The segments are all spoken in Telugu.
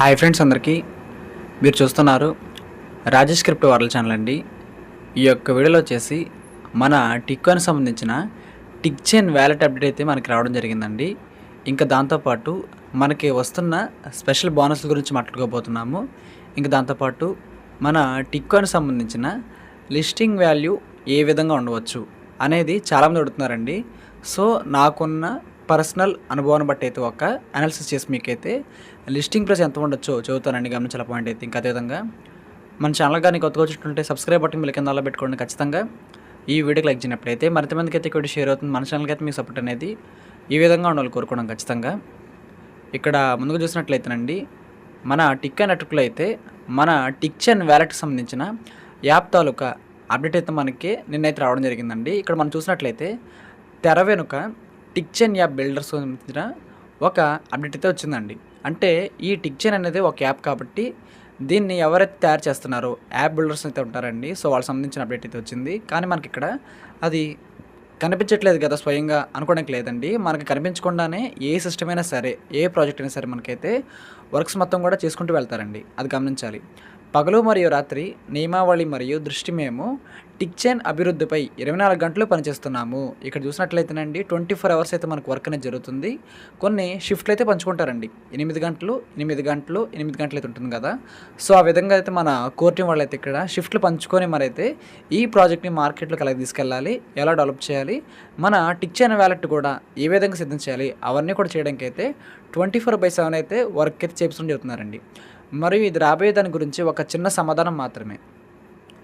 హాయ్ ఫ్రెండ్స్ అందరికీ. మీరు చూస్తున్నారు రాజేష్ క్రిప్ట్ వార్ల ఛానల్ అండి. ఈ యొక్క వీడియోలో వచ్చేసి మన టిక్కాన్ సంబంధించిన టిక్ చైన్ వ్యాలెట్ అప్డేట్ అయితే మనకి రావడం జరిగిందండి. ఇంకా దాంతోపాటు మనకి వస్తున్న స్పెషల్ బోనస్ల గురించి మాట్లాడుకోబోతున్నాము. ఇంకా దాంతోపాటు మన టిక్కాన్ సంబంధించిన లిస్టింగ్ వాల్యూ ఏ విధంగా ఉండవచ్చు అనేది చాలామంది అడుగుతున్నారండి. సో నాకున్న పర్సనల్ అనుభవాన్ని బట్టి అయితే ఒక అనాలిసిస్ చేసి మీకైతే లిస్టింగ్ ప్రైస్ ఎంత ఉండొచ్చో చదువుతానండి గమనించాల పాయింట్ అయితే ఇంకా అదేవిధంగా మన ఛానల్ కానీ కొత్తగా వచ్చినట్టుంటే సబ్స్క్రైబ్ బటన్ మీరు కింద అలా పెట్టుకోండి ఖచ్చితంగా. ఈ వీడియోకి లైక్ చేయనప్పుడైతే మరింత మందికి అయితే ఇక్కడ షేర్ అవుతుంది. మన ఛానల్కి అయితే మీకు సపోర్ట్ అనేది ఈ విధంగా ఉండాలి కోరుకోవడం ఖచ్చితంగా. ఇక్కడ ముందుగా చూసినట్లయితేనండి మన టిక్ నెట్వర్క్లో అయితే మన టిక్ చెన్ వ్యాలెట్కి సంబంధించిన యాప్ తాలూకా అప్డేట్ అయితే మనకి నిన్నైతే రావడం జరిగిందండి. ఇక్కడ మనం చూసినట్లయితే తెర వెనుక టిక్ చెన్ యాప్ బిల్డర్స్ సంబంధించిన ఒక అప్డేట్ అయితే వచ్చిందండి. అంటే ఈ టిక్ చెన్ అనేది ఒక యాప్ కాబట్టి దీన్ని ఎవరైతే తయారు చేస్తున్నారో యాప్ బిల్డర్స్ అయితే ఉంటారండి. సో వాళ్ళకి సంబంధించిన అప్డేట్ అయితే వచ్చింది. కానీ మనకి ఇక్కడ అది కనిపించట్లేదు కదా స్వయంగా అనుకోవడానికి లేదండి. మనకి కనిపించకుండానే ఏ సిస్టమ్ అయినా సరే ఏ ప్రాజెక్ట్ అయినా సరే మనకైతే వర్క్స్ మొత్తం కూడా చేసుకుంటూ వెళ్తారండి. అది గమనించాలి. పగలు మరియు రాత్రి నియమావళి మరియు దృష్టి మేము టిక్ చైన్ అభివృద్ధిపై ఇరవై నాలుగు గంటలు పనిచేస్తున్నాము. ఇక్కడ చూసినట్లయితేనండి ట్వంటీ ఫోర్ అవర్స్ అయితే మనకు వర్క్ అనేది జరుగుతుంది. కొన్ని షిఫ్ట్లు అయితే పంచుకుంటారండి. ఎనిమిది గంటలు ఎనిమిది గంటలు ఎనిమిది గంటలు అయితే ఉంటుంది కదా. సో ఆ విధంగా అయితే మన కోర్టు వాళ్ళు అయితే ఇక్కడ షిఫ్ట్లు పంచుకొని మరైతే ఈ ప్రాజెక్ట్ని మార్కెట్లోకి ఎలా తీసుకెళ్ళాలి ఎలా డెవలప్ చేయాలి మన టిక్ చైన్ వ్యాలెట్ కూడా ఏ విధంగా సిద్ధం చేయాలి అవన్నీ కూడా చేయడానికి అయితే ట్వంటీ ఫోర్ బై సెవెన్ అయితే వర్క్ అయితే చేపించడం జరుగుతున్నారండి మరియు ఇది రాబోయే దాని గురించి ఒక చిన్న సమాధానం మాత్రమే.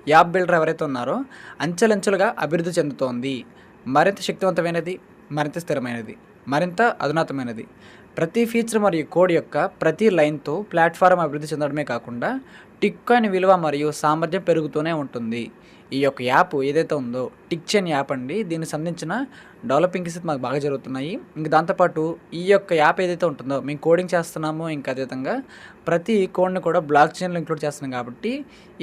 యాప్ బిల్డర్ ఎవరైతే ఉన్నారో అంచెలంచెలుగా అభివృద్ధి చెందుతోంది. మరింత శక్తివంతమైనది మరింత స్థిరమైనది మరింత అధునాతమైనది ప్రతి ఫీచర్ మరియు కోడ్ యొక్క ప్రతి లైన్తో ప్లాట్ఫారం అభివృద్ధి చెందడమే కాకుండా టిక్ విలువ మరియు సామర్థ్యం పెరుగుతూనే ఉంటుంది. ఈ యొక్క యాప్ ఏదైతే ఉందో టిక్ చెన్ యాప్ అండి దీనికి సంబంధించిన డెవలపింగ్ అయితే మాకు బాగా జరుగుతున్నాయి. ఇంక దాంతోపాటు ఈ యొక్క యాప్ ఏదైతే ఉంటుందో మేము కోడింగ్ చేస్తున్నామో ఇంకా అదేవిధంగా ప్రతి కోడ్ని కూడా బ్లాక్ చైన్లో ఇంక్లూడ్ చేస్తున్నాం కాబట్టి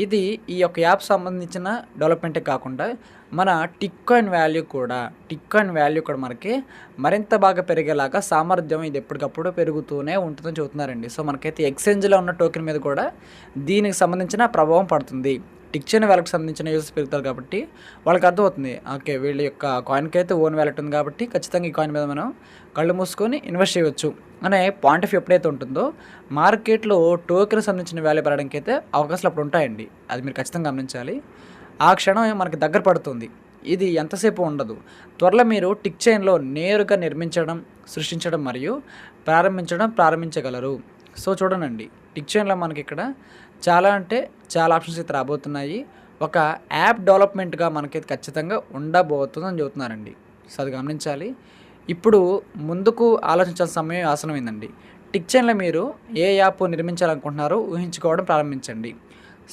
ఇది ఈ యొక్క యాప్ సంబంధించిన డెవలప్మెంటే కాకుండా మన టిక్కాయిన్ వాల్యూ కూడా టిక్ కాయిన్ వాల్యూ కూడా మనకి మరింత బాగా పెరిగేలాగా సామర్థ్యం ఇది ఎప్పటికప్పుడు పెరుగుతూనే ఉంటుందని చెబుతున్నారండి. సో మనకైతే ఎక్స్చేంజ్లో ఉన్న టోకెన్ మీద కూడా దీనికి సంబంధించిన ప్రభావం పడుతుంది. టిక్ చేయని వ్యాలెట్కి సంబంధించిన యూజర్స్ పెరుగుతారు కాబట్టి వాళ్ళకి అర్థమవుతుంది. ఓకే వీళ్ళ యొక్క కాయిన్కి అయితే ఓన్ వ్యాలెట్ ఉంది కాబట్టి ఖచ్చితంగా ఈ కాయిన్ మీద మనం కళ్ళు మూసుకొని ఇన్వెస్ట్ చేయవచ్చు అనే పాయింట్ ఆఫ్ ఎప్పుడైతే ఉంటుందో మార్కెట్లో టోకెన్ సంబంధించిన వాల్యూ పెరగడానికి అయితే అవకాశాలు అప్పుడు ఉంటాయండి. అది మీరు ఖచ్చితంగా గమనించాలి. ఆ క్షణం మనకి దగ్గర పడుతుంది. ఇది ఎంతసేపు ఉండదు. త్వరలో మీరు టిక్ చైన్లో నేరుగా నిర్మించడం సృష్టించడం మరియు ప్రారంభించడం ప్రారంభించగలరు. సో చూడనండి టిక్ చైన్లో మనకి ఇక్కడ చాలా అంటే చాలా ఆప్షన్స్ అయితే రాబోతున్నాయి. ఒక యాప్ డెవలప్మెంట్గా మనకైతే ఖచ్చితంగా ఉండబోతుందని చెబుతున్నారండి. సో అది గమనించాలి. ఇప్పుడు ముందుకు ఆలోచించాల్సిన సమయం ఆసనమైందండి. టిక్ చెన్లో మీరు ఏ యాప్ నిర్మించాలనుకుంటున్నారో ఊహించుకోవడం ప్రారంభించండి.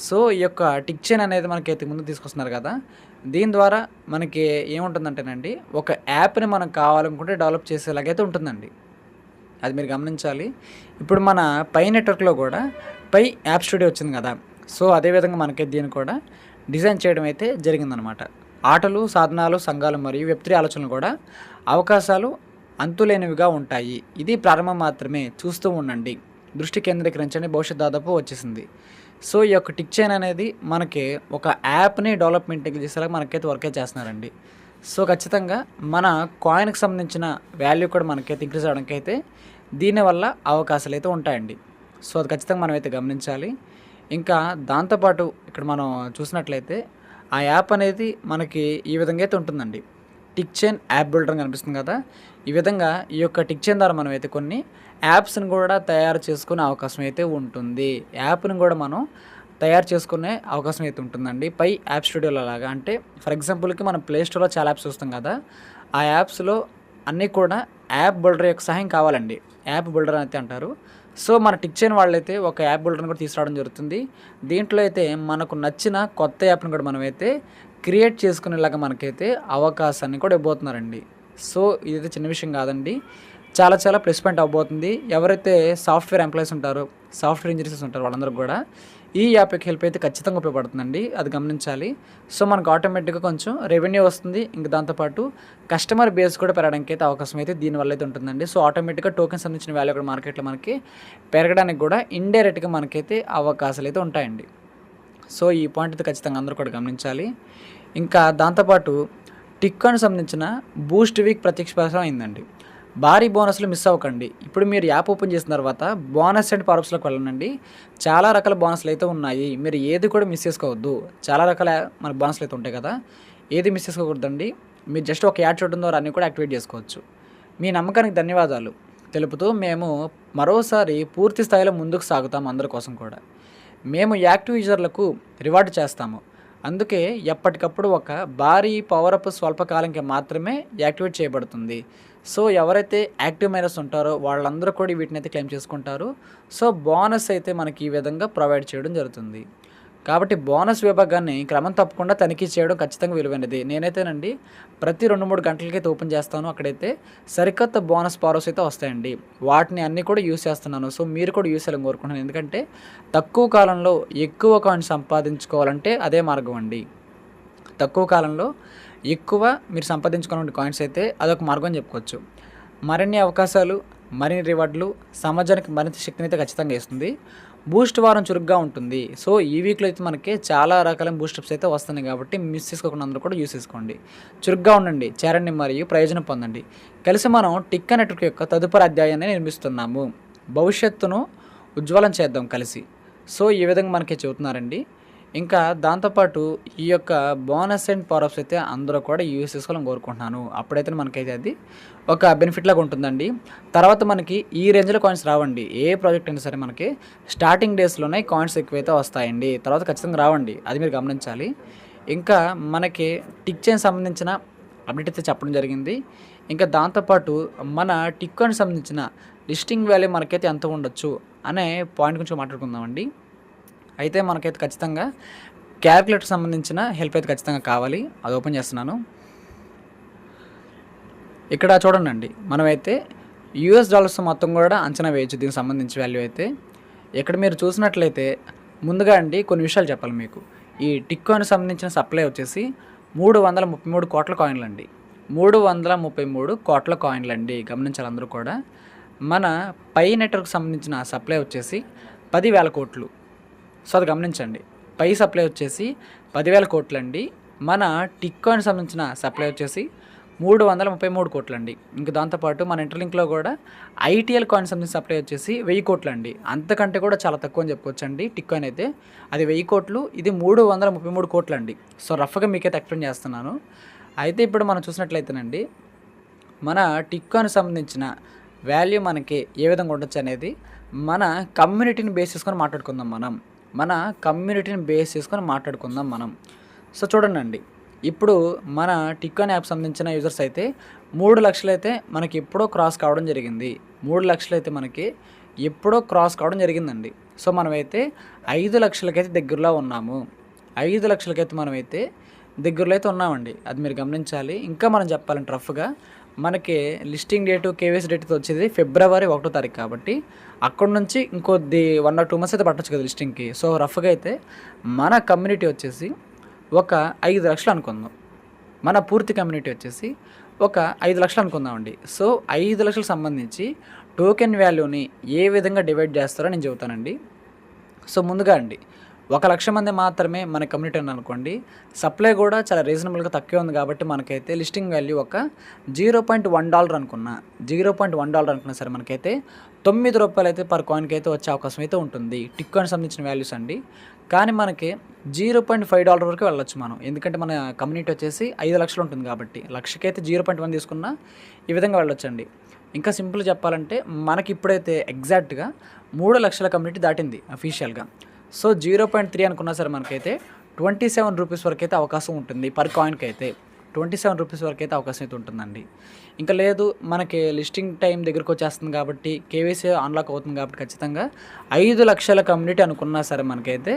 సో ఈ యొక్క టిక్ చెన్ అనేది మనకైతే ముందు తీసుకొస్తున్నారు కదా దీని ద్వారా మనకి ఏముంటుందంటేనండి ఒక యాప్ని మనం కావాలనుకుంటే డెవలప్ చేసేలాగైతే ఉంటుందండి. అది మీరు గమనించాలి. ఇప్పుడు మన పై నెట్వర్క్లో కూడా పై యాప్ స్టూడియో వచ్చింది కదా. సో అదేవిధంగా మనకి దీన్ని కూడా డిజైన్ చేయడం అయితే జరిగిందనమాట ఆటలు సాధనాలు సంఘాలు మరియు వెబ్ ఆలోచనలు కూడా అవకాశాలు అంతులేనివిగా ఉంటాయి. ఇది ప్రారంభం మాత్రమే. చూస్తూ ఉండండి. దృష్టి కేంద్రీకరించండి. భవిష్యత్ దాదాపు వచ్చేసింది. సో ఈ యొక్క టిక్ చైన్ అనేది మనకి ఒక యాప్ని డెవలప్మెంట్ చేసేలాగా మనకైతే వర్క్ చేస్తున్నారండి. సో ఖచ్చితంగా మన కాయిన్కి సంబంధించిన వాల్యూ కూడా మనకైతే ఇంక్రీజ్ అవడానికి అయితే దీనివల్ల అవకాశాలు అయితే ఉంటాయండి. సో అది ఖచ్చితంగా మనం అయితే గమనించాలి. ఇంకా దాంతోపాటు ఇక్కడ మనం చూసినట్లయితే ఆ యాప్ అనేది మనకి ఈ విధంగా అయితే ఉంటుందండి. టిక్ చైన్ యాప్ బిల్డర్ కనిపిస్తుంది కదా? ఈ విధంగా ఈ యొక్క టిక్ చైన్ ద్వారా మనం అయితే కొన్ని యాప్స్ని కూడా తయారు చేసుకునే అవకాశం అయితే ఉంటుంది. యాప్ని కూడా మనం తయారు చేసుకునే అవకాశం అయితే ఉంటుందండి. పై యాప్ స్టూడియోలో లాగా అంటే ఫర్ ఎగ్జాంపుల్కి మనం ప్లే స్టోర్లో చాలా యాప్స్ చూస్తాం కదా? ఆ యాప్స్లో అన్నీ కూడా యాప్ బిల్డర్ యొక్క సహాయం కావాలండి. యాప్ బిల్డర్ అయితే అంటారు. సో మన టిక్ చేయని వాళ్ళైతే ఒక యాప్ బిల్డర్ని కూడా తీసుకురావడం జరుగుతుంది. దీంట్లో అయితే మనకు నచ్చిన కొత్త యాప్ని కూడా మనమైతే క్రియేట్ చేసుకునేలాగా మనకైతే అవకాశాన్ని కూడా ఇవ్వబోతున్నారండి. సో ఇదైతే చిన్న విషయం కాదండి. చాలా చాలా ప్లస్ పాయింట్ అవ్వబోతుంది. ఎవరైతే సాఫ్ట్వేర్ ఎంప్లాయీస్ ఉంటారో సాఫ్ట్వేర్ ఇంజనీర్స్ ఉంటారు వాళ్ళందరూ కూడా ఈ యాప్ యొక్క హెల్ప్ అయితే ఖచ్చితంగా ఉపయోగపడుతుందండి. అది గమనించాలి. సో మనకు ఆటోమేటిక్గా కొంచెం రెవెన్యూ వస్తుంది. ఇంకా దాంతోపాటు కస్టమర్ బేస్ కూడా పెరగడానికి అయితే అవకాశం అయితే దీనివల్ల అయితే ఉంటుందండి. సో ఆటోమేటిక్గా టోకెన్స్ సంబంధించిన వాల్యూ కూడా మార్కెట్లో మనకి పెరగడానికి కూడా ఇండైరెక్ట్గా మనకైతే అవకాశాలు అయితే ఉంటాయండి. సో ఈ పాయింట్ అయితే ఖచ్చితంగా అందరూ కూడా గమనించాలి. ఇంకా దాంతోపాటు టిక్కాన్ సంబంధించిన బూస్ట్ వీక్ ప్రత్యక్ష అయిందండి. భారీ బోనస్లు మిస్ అవ్వకండి. ఇప్పుడు మీరు యాప్ ఓపెన్ చేసిన తర్వాత బోనస్ అండ్ పారప్స్లోకి వెళ్ళండి చాలా రకాల బోనస్లు అయితే ఉన్నాయి. మీరు ఏది కూడా మిస్ చేసుకోవద్దు. చాలా రకాల మన బోనస్లు అయితే ఉంటాయి కదా. ఏది మిస్ చేసుకోకూడదండి. మీరు జస్ట్ ఒక యాడ్ చూడడం ద్వారా అన్నీ కూడా యాక్టివేట్ చేసుకోవచ్చు. మీ నమ్మకానికి ధన్యవాదాలు. తెలుపుతూ మేము మరోసారి పూర్తి స్థాయిలో ముందుకు సాగుతాం అందరి కోసం కూడా. మేము యాక్టివ్ యూజర్లకు రివార్డ్ చేస్తాము. అందుకే ఎప్పటికప్పుడు ఒక భారీ పవర్అప్ స్వల్పకాలంకి మాత్రమే యాక్టివేట్ చేయబడుతుంది. సో ఎవరైతే యాక్టివ్ మైనర్స్ ఉంటారో వాళ్ళందరూ కూడా వీటిని అయితే క్లెయిమ్ చేసుకుంటారు. సో బోనస్ అయితే మనకి ఈ విధంగా ప్రొవైడ్ చేయడం జరుగుతుంది. కాబట్టి బోనస్ విభాగాన్ని క్రమం తప్పకుండా తనిఖీ చేయడం ఖచ్చితంగా విలువైనది. నేనైతేనండి ప్రతి రెండు మూడు గంటలకైతే ఓపెన్ చేస్తాను అక్కడైతే సరికొత్త బోనస్ పారోస్ అయితే వస్తాయండి. వాటిని అన్నీ కూడా యూస్ చేస్తున్నాను. సో మీరు కూడా యూస్ చేయాలని కోరుకుంటున్నాను. ఎందుకంటే తక్కువ కాలంలో ఎక్కువ కాయిన్ సంపాదించుకోవాలంటే అదే మార్గం అండి. తక్కువ కాలంలో ఎక్కువ మీరు సంపాదించుకున్న కాయిన్స్ అయితే అదొక మార్గం అని చెప్పుకోవచ్చు. మరిన్ని అవకాశాలు మరిన్ని రివార్డులు సమాజానికి మరింత శక్తిని అయితే ఖచ్చితంగా ఇస్తుంది. బూస్ట్ వారం చురుగ్గా ఉంటుంది. సో ఈ వీక్లో అయితే మనకి చాలా రకాల బూస్టప్స్ అయితే వస్తున్నాయి కాబట్టి మిస్ చేసుకోకుండా అందరూ కూడా యూస్ చేసుకోండి. చురుగ్గా ఉండండి చేరండి మరియు ప్రయోజనం పొందండి. కలిసి మనం టిక్కా నెట్వర్క్ యొక్క తదుపరి అధ్యాయాన్ని నిర్మిస్తున్నాము. భవిష్యత్తును ఉజ్వలం చేద్దాం కలిసి. సో ఈ విధంగా మనకి చెబుతున్నారండి. ఇంకా దాంతోపాటు ఈ యొక్క బోనస్ అండ్ పవర్అప్స్ అయితే అందరూ కూడా యూస్ చేసుకోవాలని కోరుకుంటున్నాను. అప్పుడైతే మనకైతే అది ఒక బెనిఫిట్ లాగా ఉంటుందండి. తర్వాత మనకి ఈ రేంజ్లో కాయిన్స్ రావండి. ఏ ప్రాజెక్ట్ అయినా సరే మనకి స్టార్టింగ్ డేస్లోనే కాయిన్స్ ఎక్కువైతే వస్తాయండి. తర్వాత ఖచ్చితంగా రావండి. అది మీరు గమనించాలి. ఇంకా మనకి టిక్ చైన్ సంబంధించిన అప్డేట్ అయితే చెప్పడం జరిగింది. ఇంకా దాంతోపాటు మన టిక్ కాయిన్ సంబంధించిన లిస్టింగ్ వాల్యూ మనకైతే ఎంత ఉండొచ్చు అనే పాయింట్ గురించి మాట్లాడుకుందామండి. అయితే మనకైతే ఖచ్చితంగా క్యాల్కులేటర్ సంబంధించిన హెల్ప్ అయితే ఖచ్చితంగా కావాలి. అది ఓపెన్ చేస్తున్నాను. ఇక్కడ చూడండి మనమైతే యూఎస్ డాలర్స్ మొత్తం కూడా అంచనా వేయచ్చు. దీనికి సంబంధించి వాల్యూ అయితే ఇక్కడ మీరు చూసినట్లయితే ముందుగా అండి కొన్ని విషయాలు చెప్పాలి మీకు. ఈ టిక్ కాయిన్ సంబంధించిన సప్లై వచ్చేసి మూడు వందల ముప్పై మూడు కోట్ల కాయిన్లు అండి. మూడు వందల ముప్పై మూడు కోట్ల కాయిన్లు అండి. గమనించాలి అందరూ కూడా. మన పై నెట్వర్క్ సంబంధించిన సప్లై వచ్చేసి పదివేల కోట్లు. సో అది గమనించండి. పై సప్లై వచ్చేసి పదివేల కోట్లండి. మన టిక్కాయిన్ సంబంధించిన సప్లై వచ్చేసి మూడు వందల ముప్పై మూడు కోట్లండి. ఇంక దాంతోపాటు మన ఇంటర్లింక్లో కూడా ఐటీఎల్ కాయిన్ సంబంధించిన సప్లై వచ్చేసి వెయ్యి కోట్లండి. అంతకంటే కూడా చాలా తక్కువ అని చెప్పుకోవచ్చు అండి టిక్ అయితే. అది వెయ్యి కోట్లు ఇది మూడు వందల ముప్పై మూడు కోట్లండి. సో రఫ్గా మీకైతే ఎక్స్ప్లెయిన్ చేస్తున్నాను. అయితే ఇప్పుడు మనం చూసినట్లయితేనండి మన టిక్కాయిన్ సంబంధించిన వాల్యూ మనకి ఏ విధంగా ఉండొచ్చు అనేది మన కమ్యూనిటీని బేస్ చేసుకొని మాట్లాడుకుందాం మనం. మన కమ్యూనిటీని బేస్ చేసుకొని మాట్లాడుకుందాం మనం. సో చూడండి అండి ఇప్పుడు మన టిక్కాన్ యాప్ సంబంధించిన యూజర్స్ అయితే మూడు లక్షలు అయితే మనకి ఎప్పుడో క్రాస్ కావడం జరిగింది. మూడు లక్షలు అయితే మనకి ఎప్పుడో క్రాస్ కావడం జరిగిందండి. సో మనమైతే ఐదు లక్షలకైతే దగ్గరలో ఉన్నాము. ఐదు లక్షలకైతే మనమైతే దగ్గరలో అయితే ఉన్నామండి. అది మీరు గమనించాలి. ఇంకా మనం చెప్పాలంటే రఫ్గా మనకి లిస్టింగ్ డేటు కేవీఎస్ డేట్తో వచ్చేది ఫిబ్రవరి ఒకటో తారీఖు కాబట్టి అక్కడ నుంచి ఇంకొద్ది వన్ ఆర్ టూ మంత్స్ అయితే పట్టచ్చు కదా లిస్టింగ్కి సో రఫ్గా అయితే మన కమ్యూనిటీ వచ్చేసి ఒక ఐదు లక్షలు అనుకుందాం. మన పూర్తి కమ్యూనిటీ వచ్చేసి ఒక ఐదు లక్షలు అనుకుందామండి సో ఐదు లక్షలకు సంబంధించి టోకెన్ వాల్యూని ఏ విధంగా డివైడ్ చేస్తారో నేను చెబుతానండి. సో ముందుగా అండి ఒక లక్ష మంది మాత్రమే మన కమ్యూనిటీ అని అనుకోండి సప్లై కూడా చాలా రీజనబుల్గా తక్కువ ఉంది కాబట్టి మనకైతే లిస్టింగ్ వాల్యూ ఒక జీరో పాయింట్ వన్ డాలర్ అనుకున్నా జీరో పాయింట్ వన్ డాలర్ అనుకున్నా సరే మనకైతే తొమ్మిది రూపాయలు అయితే పర్ కాయిన్కి అయితే వచ్చే అవకాశం అయితే ఉంటుంది. టిక్ కాయిన్ సంబంధించిన వాల్యూస్ అండి. కానీ మనకి జీరో పాయింట్ ఫైవ్ డాలర్ వరకు వెళ్ళొచ్చు మనం. ఎందుకంటే మన కమ్యూనిటీ వచ్చేసి ఐదు లక్షలు ఉంటుంది కాబట్టి లక్షకైతే జీరో పాయింట్ వన్ తీసుకున్నా ఈ విధంగా వెళ్ళొచ్చండి. ఇంకా సింపుల్ చెప్పాలంటే మనకి ఇప్పుడైతే ఎగ్జాక్ట్గా మూడు లక్షల కమ్యూనిటీ దాటింది అఫీషియల్గా సో జీరో పాయింట్ త్రీ అనుకున్నా సరే మనకైతే ట్వంటీ సెవెన్ రూపీస్ వరకు అయితే అవకాశం ఉంటుంది పర్ కాయిన్కి అయితే ట్వంటీ సెవెన్ రూపీస్ వరకు అయితే అవకాశం అయితే ఉంటుందండి. ఇంకా లేదు మనకి లిస్టింగ్ టైం దగ్గరకు వచ్చేస్తుంది కాబట్టి కేవీసీ అన్లాక్ అవుతుంది కాబట్టి ఖచ్చితంగా ఐదు లక్షల కమ్యూనిటీ అనుకున్నా సరే మనకైతే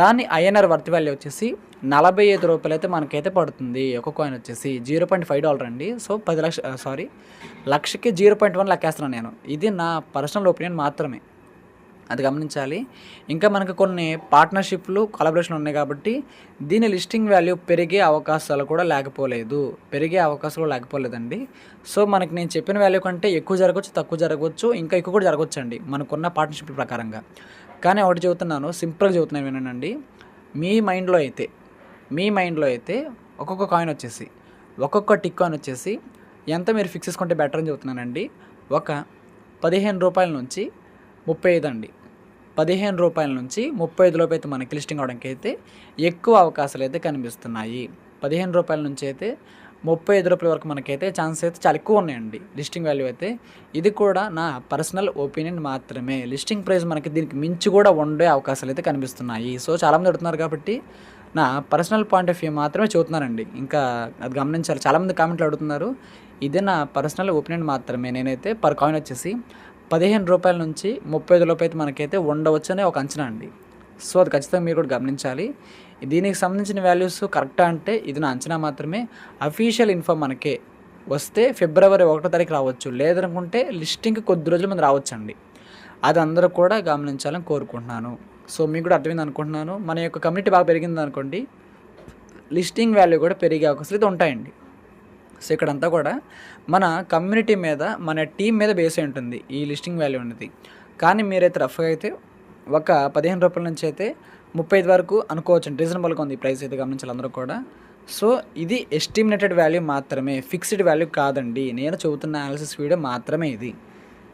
దాని ఐఎన్ఆర్ వర్త్ వాల్యూ వచ్చేసి నలభై ఐదు రూపాయలు అయితే మనకైతే పడుతుంది. ఒక కాయిన్ వచ్చేసి జీరో పాయింట్ ఫైవ్ డాలర్ అండి. సో పది లక్ష సారీ లక్షకి జీరో పాయింట్ వన్ లెక్కేస్తున్నాను నేను. ఇది నా పర్సనల్ ఒపీనియన్ మాత్రమే. అది గమనించాలి. ఇంకా మనకు కొన్ని పార్ట్నర్షిప్లు కొలాబరేషన్ ఉన్నాయి కాబట్టి దీని లిస్టింగ్ వాల్యూ పెరిగే అవకాశాలు కూడా లేకపోలేదు. పెరిగే అవకాశాలు లేకపోలేదండి. సో మనకి నేను చెప్పిన వాల్యూ కంటే ఎక్కువ జరగవచ్చు తక్కువ జరగవచ్చు ఇంకా ఎక్కువ కూడా జరగవచ్చు అండి మనకున్న పార్ట్నర్షిప్ ప్రకారంగా. కానీ ఒకటి చెబుతున్నాను సింపుల్గా చెబుతున్నాను వినండి. మీ మైండ్లో అయితే మీ మైండ్లో అయితే ఒక్కొక్క కాయిన్ వచ్చేసి ఒక్కొక్క టిక్ కాయిన్ వచ్చేసి ఎంత మీరు ఫిక్స్ చేసుకుంటే బెటర్ అని చెబుతున్నానండి? ఒక పదిహేను రూపాయల నుంచి ముప్పై ఐదు అండి. పదిహేను రూపాయల నుంచి ముప్పై ఐదులోపు అయితే మనకి లిస్టింగ్ అవడానికి అయితే ఎక్కువ అవకాశాలు అయితే కనిపిస్తున్నాయి. పదిహేను రూపాయల నుంచి అయితే ముప్పై ఐదు రూపాయల వరకు మనకైతే ఛాన్స్ అయితే చాలా ఎక్కువ ఉన్నాయండి. లిస్టింగ్ వాల్యూ అయితే ఇది కూడా నా పర్సనల్ ఒపీనియన్ మాత్రమే. లిస్టింగ్ ప్రైస్ మనకి దీనికి మించి కూడా ఉండే అవకాశాలు అయితే కనిపిస్తున్నాయి. సో చాలామంది అడుగుతున్నారు కాబట్టి నా పర్సనల్ పాయింట్ ఆఫ్ వ్యూ మాత్రమే చూస్తున్నానండి ఇంకా అది గమనించాలి. చాలామంది కామెంట్లు అడుగుతున్నారు. ఇది నా పర్సనల్ ఒపీనియన్ మాత్రమే. నేనైతే పర్ కాయిన్ వచ్చేసి పదిహేను రూపాయల నుంచి ముప్పై ఐదు లోపు అయితే మనకైతే ఉండవచ్చు అనే ఒక అంచనా అండి. సో అది ఖచ్చితంగా మీరు కూడా గమనించాలి. దీనికి సంబంధించిన వాల్యూస్ కరెక్టా అంటే ఇది నా అంచనా మాత్రమే. అఫీషియల్ ఇన్ఫో మనకే వస్తే ఫిబ్రవరి ఒకటో తారీఖు రావచ్చు. లేదనుకుంటే లిస్టింగ్కి కొద్ది రోజుల ముందు రావచ్చు అండి అది అందరూ కూడా గమనించాలని కోరుకుంటున్నాను. సో మీకు కూడా అర్థమైంది అనుకుంటున్నాను. మన యొక్క కమ్యూనిటీ బాగా పెరిగింది అనుకోండి లిస్టింగ్ వాల్యూ కూడా పెరిగే అవకాశాలు అయితే ఉంటాయండి. సో ఇక్కడంతా కూడా మన కమ్యూనిటీ మీద మన టీం మీద బేస్ అయి ఉంటుంది ఈ లిస్టింగ్ వాల్యూ అనేది. కానీ మీరైతే రఫ్గా అయితే ఒక పదిహేను రూపాయల నుంచి అయితే ముప్పై ఐదు వరకు అనుకోవచ్చు. రీజనబుల్గా ఉంది ఈ ప్రైస్ అయితే గమనించాలి అందరూ కూడా. సో ఇది ఎస్టిమేటెడ్ వాల్యూ మాత్రమే ఫిక్స్డ్ వాల్యూ కాదండి. నేను చెబుతున్న అనాలిసిస్ వీడియో మాత్రమే ఇది.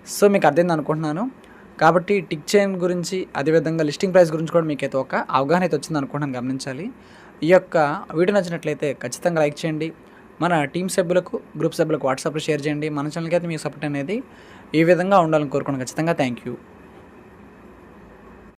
సో మీకు అర్థమైంది అనుకుంటున్నాను. కాబట్టి టిక్ చైన్ గురించి అదేవిధంగా లిస్టింగ్ ప్రైస్ గురించి కూడా మీకైతే ఒక అవగాహన అయితే వచ్చింది అనుకుంటున్నాను గమనించాలి. ఈ యొక్క వీడియో నచ్చినట్లయితే ఖచ్చితంగా లైక్ చేయండి. మన టీం సభ్యులకు గ్రూప్ సభ్యులకు వాట్సాప్లో షేర్ చేయండి. మన ఛానల్కి అయితే మీ సపోర్ట్ అనేది ఈ విధంగా ఉండాలని కోరుకున్నాను ఖచ్చితంగా థ్యాంక్ యూ